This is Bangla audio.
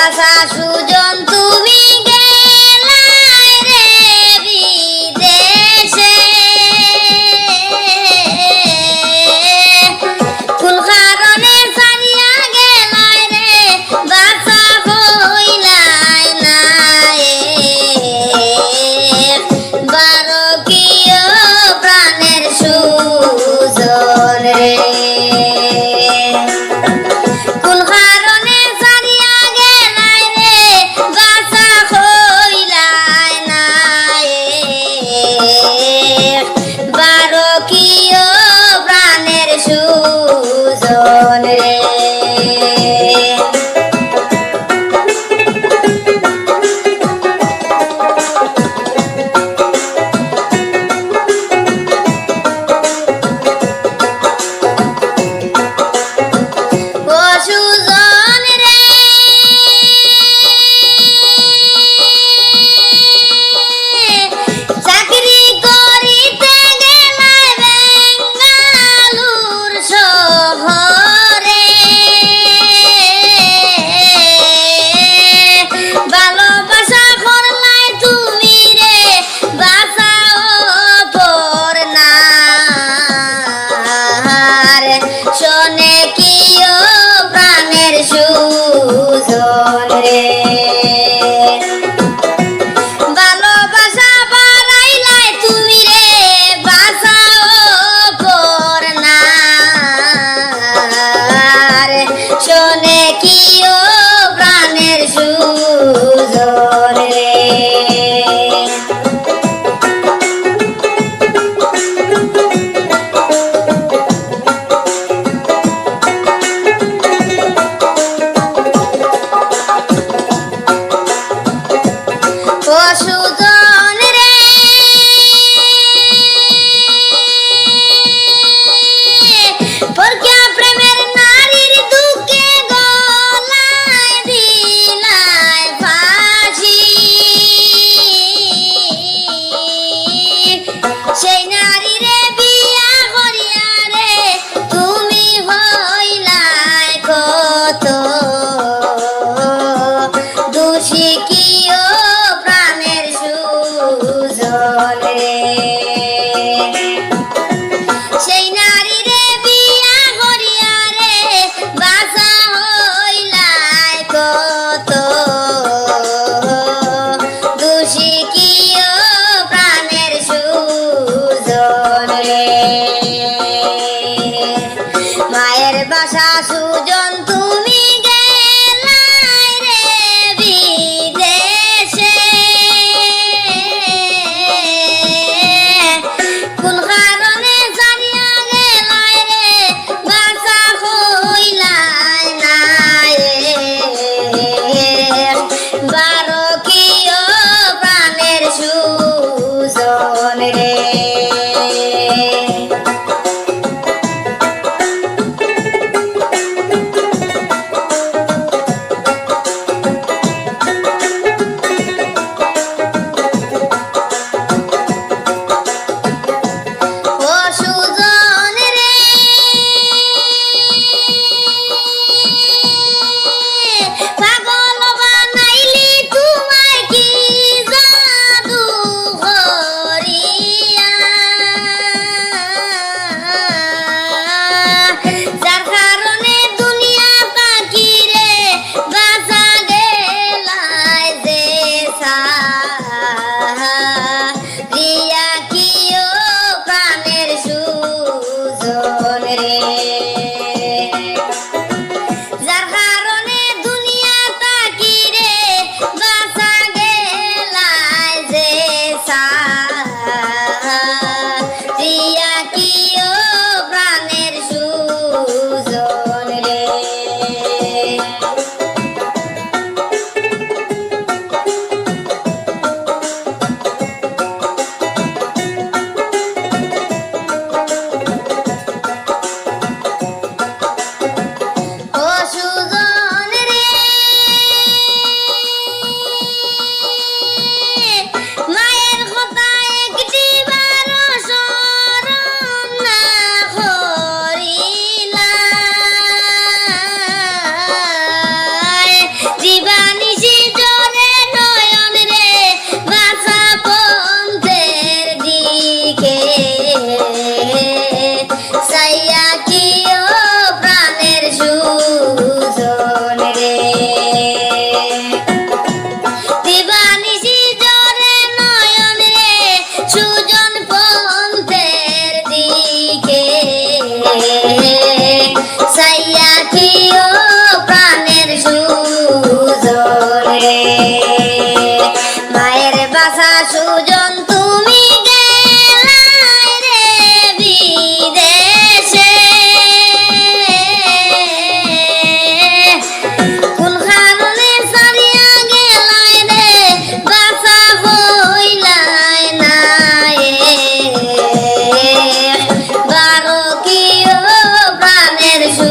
mas ajuda. é que obra শিখিও প্রাণের সুজন রে সেই বাসা হইলাই কত। দুশিকিও প্রাণের সুজন রে মায়ের বাসা সুজন্তু रे প্রাণের